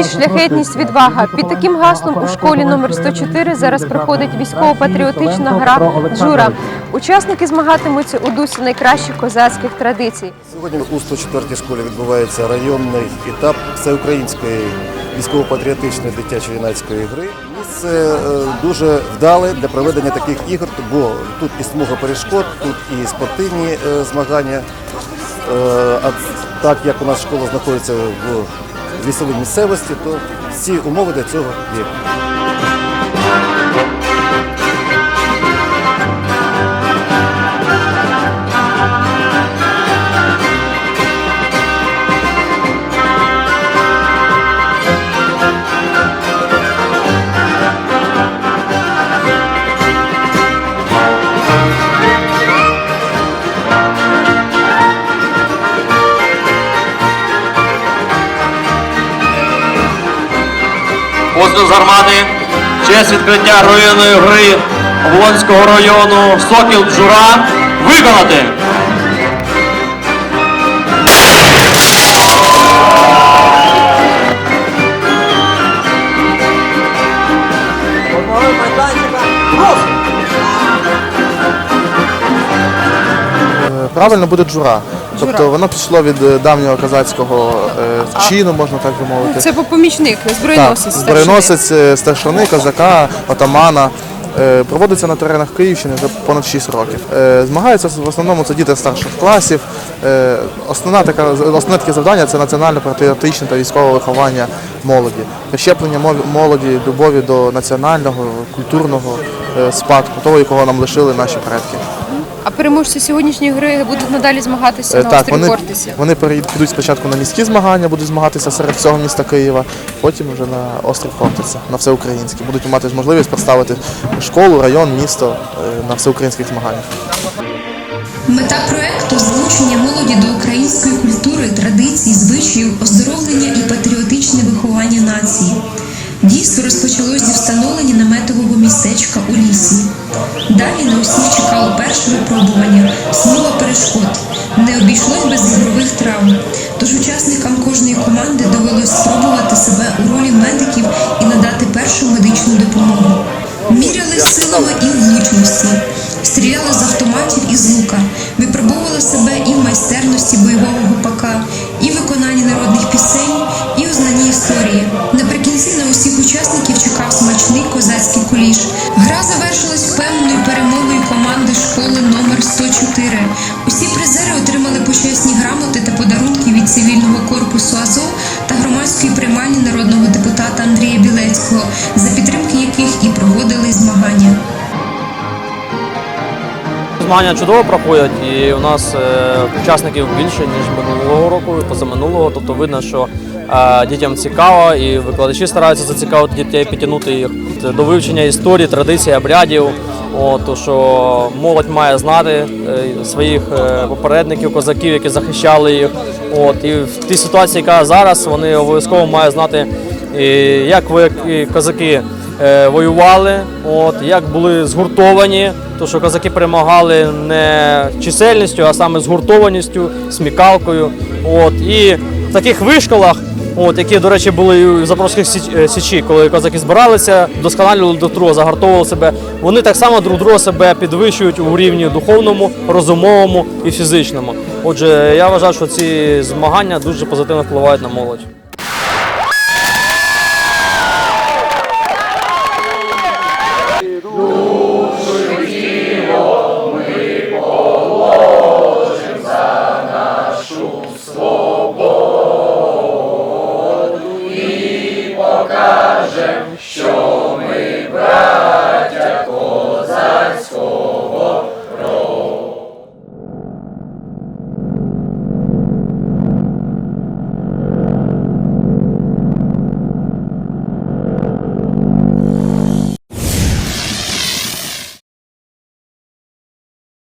Мудрість, шляхетність, відвага. Під таким гаслом у школі номер 104 зараз проходить військово-патріотична гра Джура. Учасники змагатимуться у дусі найкращих козацьких традицій. Сьогодні у 104-й школі відбувається районний етап всеукраїнської військово-патріотичної дитячо-юнацької гри. Місце е, дуже вдале для проведення таких ігор, бо тут і смуга перешкод, тут і спортивні е, змагання. Е, А так як у нас школа знаходиться в лісовій місцевості, то всі умови для цього є. Постріл з гармати. Честь відкриття районної гри Оболонського району Сокіл Джура виконати. Е, Правильно буде джура. Тобто воно пішло від е, давнього козацького е, чину, можна так би мовити. Це помічник, Так, збройносець. збройносець е, старшини, козака, отамана. Е, Проводиться на теренах Київщини вже понад 6 років. Е, Змагаються в основному це діти старших класів. Е, Основна така основне таке завдання це національне патріотичне та військове виховання молоді, прищеплення мов- молоді любові до національного, культурного е, спадку, того, якого нам лишили наші предки. А переможці сьогоднішньої гри будуть надалі змагатися Е, на Так, острові вони, Хортиця. вони підуть спочатку на міські змагання, будуть змагатися серед всього міста Києва, потім вже на острів Хортиця, на всеукраїнський. Будуть мати можливість представити школу, район, місто е, на всеукраїнських змаганнях. Мета проекту залучення молоді до української культури, традицій, звичаїв, оздоровлення і патріотичне виховання нації. Дійство розпочалось зі встановлення наметового містечка у лісі. Далі на усіх чекало перше випробування смуга перешкод. Не обійшлось без ігрових травм. Тож учасникам кожної команди довелось спробувати себе у ролі медиків і надати першу медичну допомогу. Міряли силами і влучності, стріляли з автоматів і з лука, випробовували себе і в майстерності бойового гупака, і в виконанні народних пісень, і у знанні історії. Наприкінці на усіх учасників чекав смачний козацький корпусу АЗОВ та громадської приймальні народного депутата Андрія Білецького, за підтримки яких і проводили змагання. Змагання чудово проходять, і у нас е, учасників більше ніж минулого року, позаминулого. Тобто видно, що е, дітям цікаво, і викладачі стараються зацікавити дітей, підтягнути їх до вивчення історії, традицій, обрядів. От, що молодь має знати е, своїх е, попередників, козаків, які захищали їх. От, і в тій ситуації, яка зараз, вони обов'язково мають знати, як ви козаки е, воювали, от, як були згуртовані, то що козаки перемагали не чисельністю, а саме згуртованістю, смікалкою. От, і в таких вишколах, от, які, до речі, були і в запорозьких е, Січі, коли козаки збиралися, досконалювали до друга, загартовували себе, вони так само друг друга себе підвищують у рівні духовному, розумовому і фізичному. Отже, я вважаю, що ці змагання дуже позитивно впливають на молодь. Що